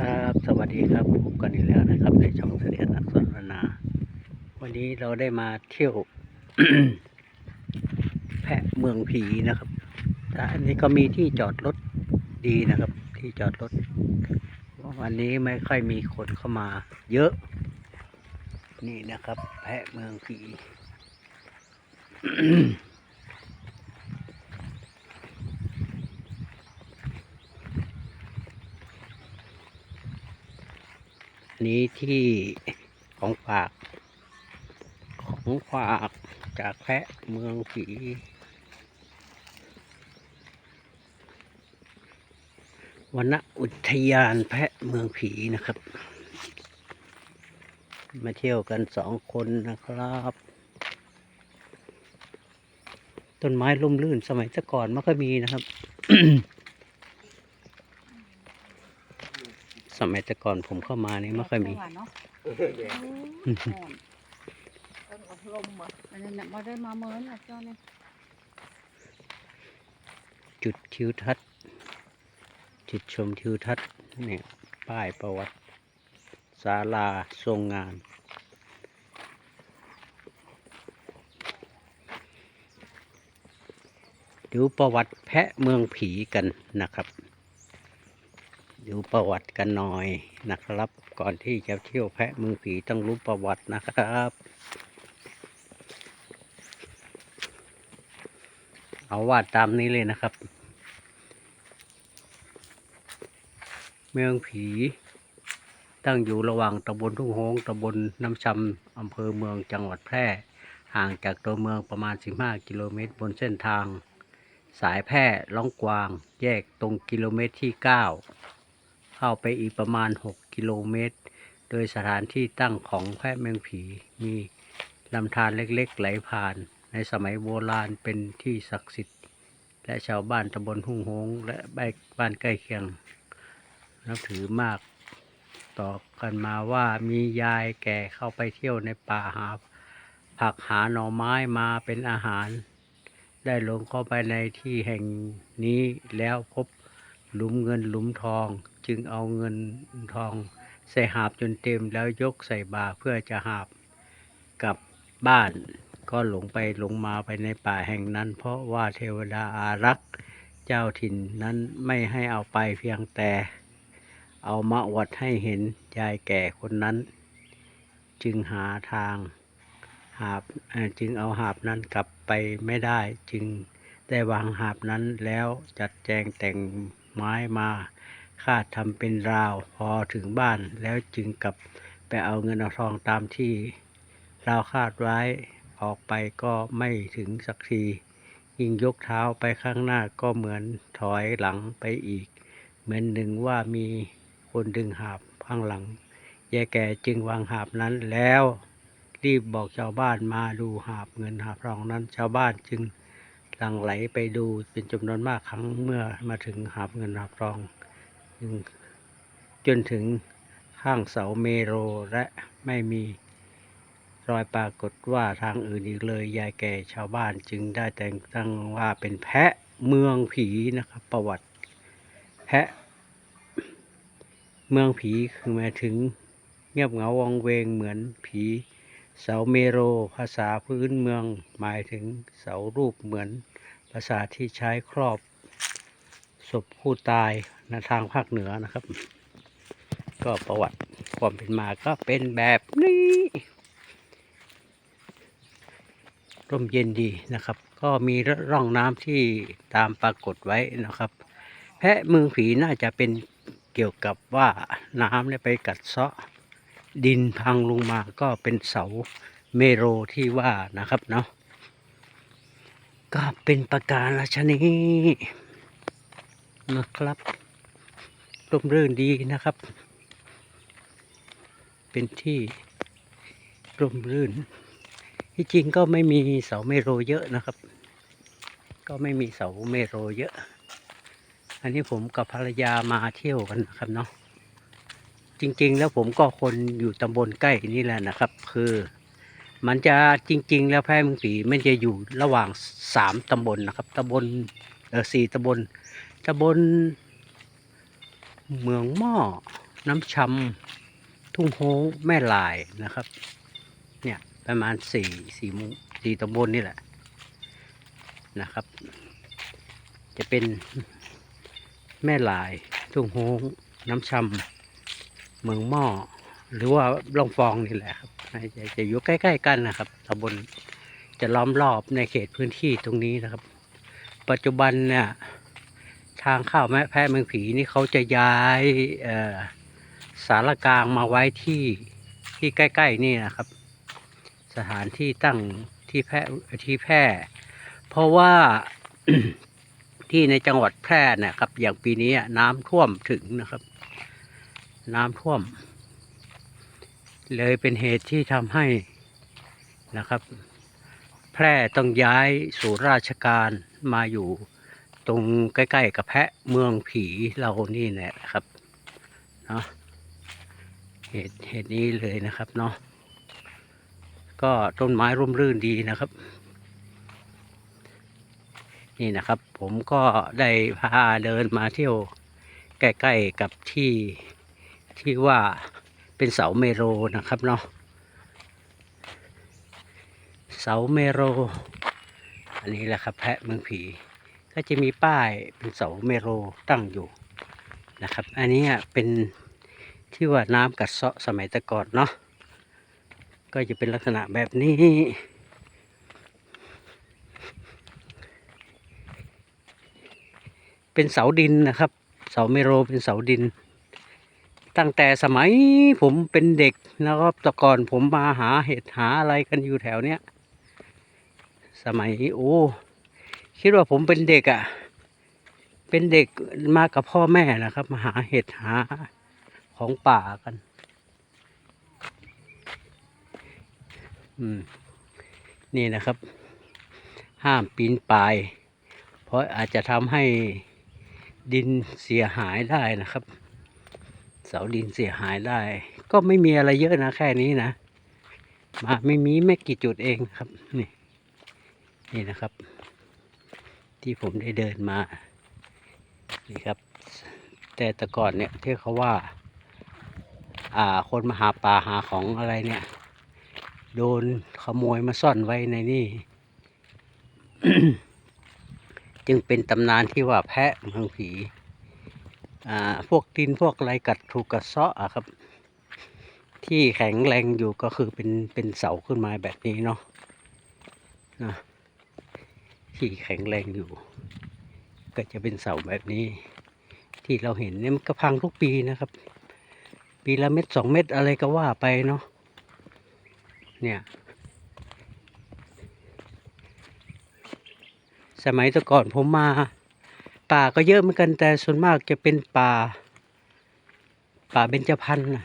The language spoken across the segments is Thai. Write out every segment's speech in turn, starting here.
ครับสวัสดีครับพบกันอีกแล้วนะครับ ในช่องเสด็จนักสนทนา วันนี้เราได้มาเที่ยว แพะเมืองผีนะครับแต่อันนี้ก็มีที่จอดรถดีนะครับ ที่จอดรถ วันนี้ไม่ค่อยมีคนเข้ามา เยอะ นี่นะครับ แพะเมืองผี นี้ที่ของฝาก ของฝากจากแพะเมืองผีวันอุทยานแพะเมืองผีนะครับ มาเที่ยวกันสองคนนะครับ ต้นไม้ร่มรื่นสมัยแต่ก่อนม่ค่อยมีนะครับ สมัยแต่ก่อนผมเข้ามานี่ไม่ค่อยมีจังหวะเนาะอืมอ่อนต้นอบรมเหรออันนั้นน่ะมาได้มาเมินอะเจ้าเนี่ยจุดทิวทัศน์ จุดชมทิวทัศน์เนี่ยป้ายประวัติศาลาทรงงาน ดูประวัติแพะเมืองผีกันนะครับ ดูประวัติกันหน่อยนะครับ ก่อนที่จะเที่ยวแพะเมืองผีต้องรู้ประวัตินะครับ เอาวาดตามนี้เลยนะครับ เมืองผีตั้งอยู่ระหว่างตำบลทุ่งโฮงตำบลน้ำชำอำเภอเมืองจังหวัดแพร่ ห่างจากตัวเมืองประมาณ 15 กิโลเมตรบนเส้นทาง สายแพร่ล่องกวาง แยกตรงกิโลเมตรที่ 9 เข้าไปอีกประมาณ 6 กิโลเมตร โดยสถานที่ตั้งของแพะเมืองผีมีลำธารเล็กๆ ไหลผ่าน ในสมัยโบราณเป็นที่ศักดิ์สิทธิ์ และชาวบ้านตำบลทุ่งโฮงและบ้านใกล้เคียง นับถือมากต่อกันมาว่ามียายแก่เข้าไปเที่ยวในป่าหา ผักหาหน่อไม้มาเป็นอาหาร ได้ลงเข้าไปในที่แห่งนี้แล้วพบหลุมเงินหลุมทอง จึงเอาเงินทองใส่หาบจนเต็มแล้วยกใส่บาเพื่อจะหาบกลับบ้าน ก็หลงไปหลงมาไปในป่าแห่งนั้น เพราะว่าเทวดาอารักษ์เจ้าถิ่นนั้นไม่ให้เอาไปเพียงแต่ เอามาอวดให้เห็นยายแก่คนนั้น จึงหาทางหาบจึงเอาหาบนั้นกลับไปไม่ได้จึงได้วางหาบนั้นแล้วจัดแจงแต่งไม้มา คาดทำเป็นราวพอถึงบ้านแล้วจึงกลับไปเอาเงินเอาทองตามที่เราคาดไว้ออกไปก็ไม่ถึงสักที ยิ่งยกเท้าไปข้างหน้าก็เหมือนถอยหลังไปอีก เหมือนหนึ่งว่ามีคนดึงหาบข้างหลังยายแก่จึงวางหาบนั้นแล้ว รีบบอกชาวบ้านมาดูหาบเงินหาบทองนั้น ชาวบ้านจึงหลั่งไหลไปดูเป็นจำนวนมากครั้งเมื่อมาถึงหาบเงินหาบทอง จนถึงข้างเสาเมโรและไม่มีรอยปรากฏว่าทางอื่นอีกเลย ยายแก่ชาวบ้านจึงได้แต่งตั้งว่าเป็นแพะเมืองผีนะครับ ประวัติ แพะ เมืองผีคือหมายถึงเงียบเหงาวังเวงเหมือนผีเสาเมโร ภาษาพื้นเมือง หมายถึงเสารูปเหมือนภาษาที่ใช้ครอบ ศพผู้ตายในทางภาคเหนือนะครับ ก็ประวัติความเป็นมาก็เป็นแบบนี้ร่มเย็นดีนะครับ ก็มีร่องน้ำที่ตามปรากฏไว้นะครับ แพะมืองผีน่าจะเป็นเกี่ยวกับว่าน้ำเนี่ยไปกัดเซาะดินพังลงมาก็เป็นเสาเมโรที่ว่านะครับเนาะก็เป็นประการชนี นะครับร่มรื่นดีนะครับ เป็นที่ร่มรื่น ที่จริงก็ไม่มีเสาเมโรเยอะนะครับ ก็ไม่มีเสาเมโรเยอะ อันนี้ผมกับภรรยามาเที่ยวกันนะครับเนาะจริง ๆ แล้วผมก็คนอยู่ตำบลใกล้นี่แหละนะครับ คือมันจะจริง ๆ แล้วแพร่เมืองผีมันจะอยู่ระหว่างสามตำบลนะครับตำบลเออสี่ตำบล ตำบลเมืองหม้อ น้ำชำทุ่งโฮงแม่ลายนะครับ เนี่ยประมาณสี่สี่มุสี่ตำบลนี่แหละนะครับ จะเป็นแม่ลายทุ่งโฮงน้ำชำเมืองหม้อ หรือว่าลองฟองนี่แหละครับจะจะอยู่ใกล้ ๆ กันนะครับตำบลจะล้อมรอบในเขตพื้นที่ตรงนี้นะครับ ปัจจุบันเนี่ย ทางเข้าแม่แพะเมืองผีนี่เขาจะย้ายสารกลางมาไว้ที่ที่ใกล้ ๆ นี่นะครับ สถานที่ตั้งที่แพร่ที่แพร่เพราะว่าที่ในจังหวัดแพร่นะครับ อย่างปีนี้น้ำท่วมถึงนะครับ น้ำท่วม เลยเป็นเหตุที่ทำให้นะครับ แพร่ต้องย้ายสู่ราชการมาอยู่ ตรงใกล้ ๆ กับแพะเมืองผีเรานี่แหละครับเนาะเหตุเหตุนี้เลยนะครับเนาะก็ต้นไม้ร่มรื่นดีนะครับ นี่นะครับ ผมก็ได้พาเดินมาเที่ยวใกล้ๆกับที่ที่ว่าเป็นเสาเมโรนะครับเนาะเสาเมโร อันนี้แหละครับแพะเมืองผี ก็จะมีป้ายเป็นเสาเมโรตั้งอยู่นะครับ อันนี้เป็นที่ว่าน้ำกัดเซาะสมัยต่ก่อนเนาะก็จะเป็นลักษณะแบบนี้ เป็นเสาดินนะครับ เสาเมโรเป็นเสาดิน ตั้งแต่สมัยผมเป็นเด็กนะครับต่ก่อนผมมาหาเห็ดหาอะไรกันอยู่แถวเนี้ย สมัยโอ้ คิดว่าผมเป็นเด็กอะ่ะ เป็นเด็กมากับพ่อแม่นะครับ มาหาเห็ดหาของป่ากัน อืม นี่นะครับ ห้ามปีนป่าย เพราะอาจจะทำให้ดินเสียหายได้นะครับ เสาดินเสียหายได้ ก็ไม่มีอะไรเยอะนะแค่นี้นะมาไม่มีไม่กี่จุดเองครับ นี่ นี่นะครับ ที่ผมได้เดินมา นี่ครับ แต่แต่ก่อนเนี่ยที่เขาว่า อ่า คนมาหาปลาหาของอะไรเนี่ย โดนขโมยมาซ่อนไว้ในนี่ จึงเป็นตำนานที่ว่าแพะเมืองผี อ่า พวกดินพวกอะไรกัดถูกกัดเซาะอะครับ ที่แข็งแรงอยู่ก็คือเป็นเป็นเสาขึ้นมาแบบนี้เนาะนะ ที่แข็งแรงอยู่ ก็จะเป็นเสาแบบนี้ ที่เราเห็นเนี่ยมันก็พังทุกปีนะครับ ปีละเม็ดสองเม็ดอะไรก็ว่าไปเนาะเนี่ยสมัยแต่ก่อนผมมา ป่าก็เยอะเหมือนกันแต่ส่วนมากจะเป็นป่า ป่าเบญจพรรณนะ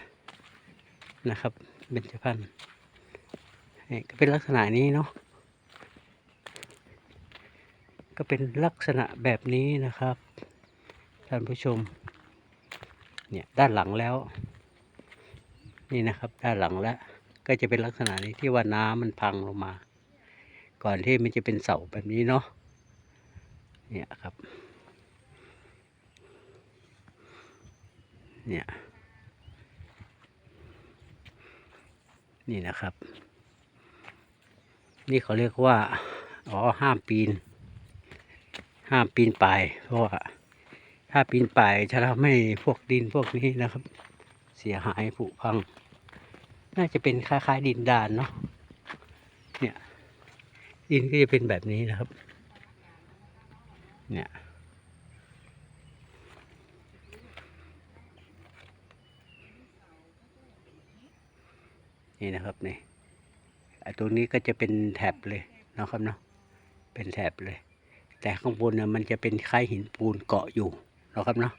นะครับเบญจพรรณนี่ก็เป็นลักษณะนี้เนาะ ก็เป็นลักษณะแบบนี้นะครับท่านผู้ชมเนี่ยด้านหลังแล้ว นี่นะครับด้านหลังแล้วก็จะเป็นลักษณะนี้ที่ว่าน้ำมันพังลงมา ก่อนที่มันจะเป็นเสาแบบนี้เนาะเนี่ยครับเนี่ยนี่นะครับ นี่เขาเรียกว่า อ๋อห้ามปีน ห้ามปีนป่าย เพราะว่าถ้าปีนป่ายจะทำให้พวกดินพวกนี้นะครับ เสียหายผุพัง น่าจะเป็นคล้ายๆดินดานเนาะเนี่ยดินก็จะเป็นแบบนี้นะครับ เนี่ยนี่นะครับนี่ไอ้ตรงนี้ก็จะเป็นแถบเลยนะครับเนาะเป็นแถบเลย แต่ข้างบนเนี่ยมันจะเป็นคล้ายหินปูนเกาะอยู่นะครับเนาะ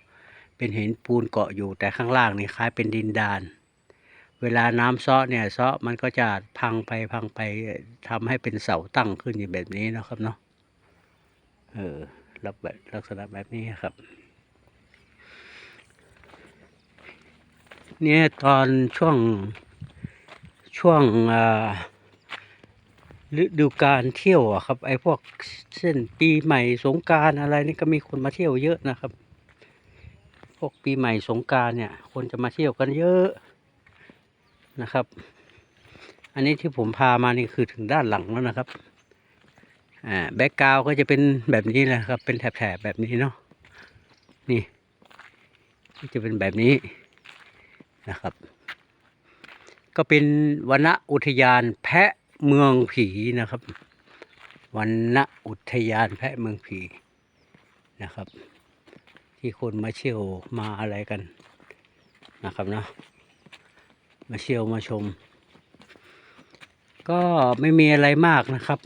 เป็นหินปูนเกาะอยู่ แต่ข้างล่างนี่คล้ายเป็นดินดาน เวลาน้ำเซาะเนี่ยซาะมันก็จะพังไปพังไปทำให้เป็นเสาตั้งขึ้นอย่างแบบนี้นะครับเนาะเออลักแบบลักษณะแบบนี้ครับ เนี่ยตอนช่วงช่วงอ่า ฤดูการเที่ยวอะครับ ไอ้พวกเส้นปีใหม่สงการอะไรนี่ก็มีคนมาเที่ยวเยอะนะครับ พวกปีใหม่สงการเนี่ย คนจะมาเที่ยวกันเยอะนะครับ อันนี้ที่ผมพามานี่คือถึงด้านหลังแล้วนะครับอ่าแบ็กกราวก็จะเป็นแบบนี้แหละครับ เป็นแถบๆแบบนี้เนาะนี่จะเป็นแบบนี้นะครับ ก็เป็นวนอุทยานแพะ เมืองผีนะครับ วันอุทยานแพะเมืองผีนะครับ ที่คนมาเที่ยวมาอะไรกันนะครับเนาะมาเที่ยวมาชม ก็ไม่มีอะไรมากนะครับ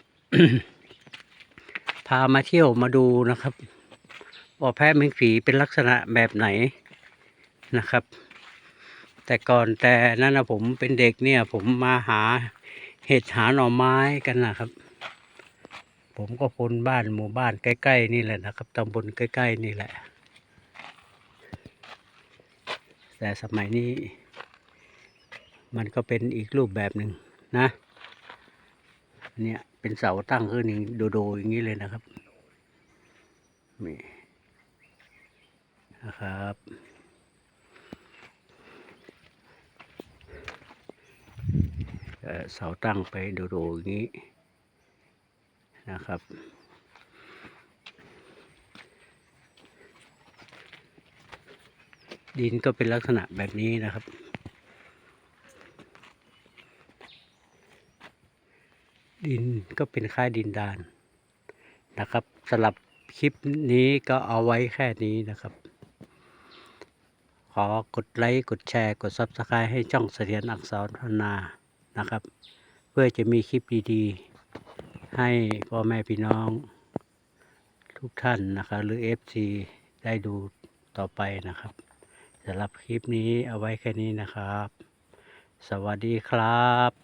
พามาเที่ยวมาดูนะครับว่าแพะเมืองผีเป็นลักษณะแบบไหนนะครับ แต่ก่อนแต่นั้นนะผมเป็นเด็กเนี่ยผมมาหา เห็ดหาหน่อไม้กันนะครับ ผมก็พ้นบ้านหมู่บ้านใกล้ ๆ นี่แหละนะครับตำบลใกล้ ๆ นี่แหละ แต่สมัยนี้ มันก็เป็นอีกรูปแบบหนึ่งนะนเนี่ยเป็นเสาตั้งขึ้นอย่างโดๆอย่างนี้เลยนะครับนี่นะครับ เสาตั้งไปโดๆอย่างนี้นะครับดินก็เป็นลักษณะแบบนี้นะครับ ดินก็เป็นค่ายดินดานนะครับสำหรับคลิปนี้ก็เอาไว้แค่นี้นะครับ ขอกดไลค์ กดแชร์ กด Subscribe ให้ช่องเสถียรอักษรพนา นะครับ เพื่อจะมีคลิปดีๆ ให้พ่อแม่พี่น้อง ทุกท่านนะครับหรือ FC ได้ดูต่อไปนะครับสำหรับคลิปนี้เอาไว้แค่นี้นะครับ สวัสดีครับ